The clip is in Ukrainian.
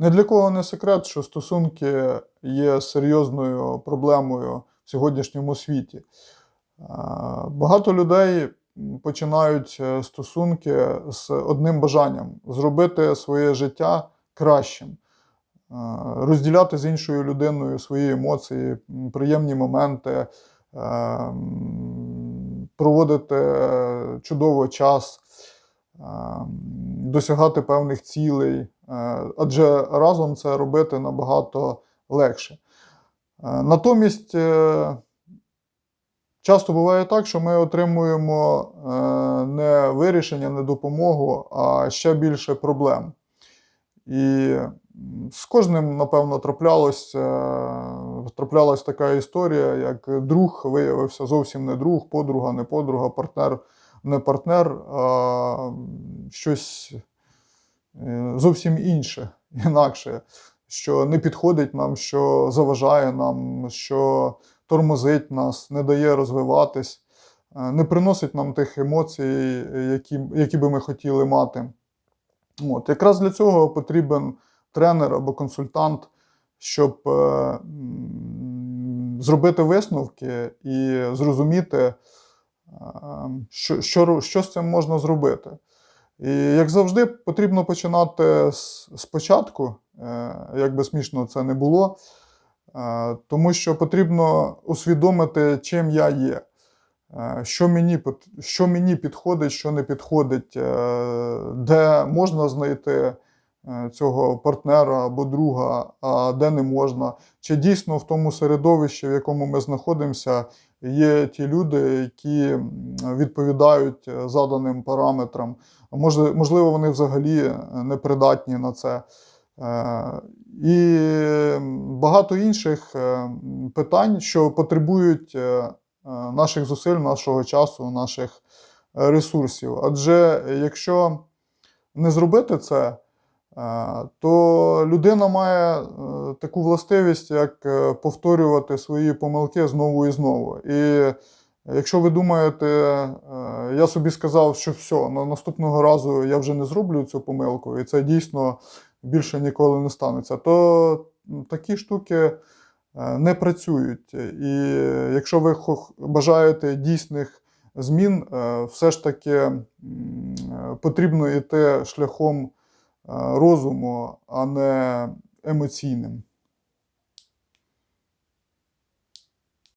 Не для кого не секрет, що стосунки є серйозною проблемою в сьогоднішньому світі. Е, Багато людей починають е, стосунки з одним бажанням зробити своє життя кращим, е, розділяти з іншою людиною свої емоції, приємні моменти, проводити чудово час, досягати певних цілей, е, адже разом це робити набагато легше. Е, Натомість е, часто буває так, що ми отримуємо не вирішення, не допомогу, а ще більше проблем. І з кожним, напевно, траплялось, траплялась така історія, як друг виявився зовсім не друг, подруга, не подруга, партнер, не партнер, а щось е, зовсім інше, інакше, що не підходить нам, що заважає нам, що тормозить нас, не дає розвиватись, е, не приносить нам тих емоцій, які, які би ми хотіли мати. От, якраз для цього потрібен тренер або консультант, щоб е, зробити висновки і зрозуміти, що, що, що з цим можна зробити. І як завжди, потрібно починати спочатку, е, як би смішно це не було, е, тому що потрібно усвідомити, чим я є. Е, Що мені, що мені підходить, що не підходить, де можна знайти цього партнера або друга, а де не можна. Чи дійсно в тому середовищі, в якому ми знаходимося, є ті люди, які відповідають е, заданим параметрам. Можливо, вони взагалі е, непридатні на це. Е, І багато інших е, питань, що потребують е, е, наших зусиль, нашого часу, наших е, ресурсів. Адже якщо не зробити це, е, то людина має е, таку властивість, як е, повторювати свої помилки знову і знову. І якщо ви думаєте, е, я собі сказав, що все, на наступного разу я вже не зроблю цю помилку, і це дійсно більше ніколи не станеться, то такі штуки е, не працюють. І якщо ви бажаєте дійсних змін, е, все ж таки е, потрібно йти шляхом е, розуму, а не емоційним.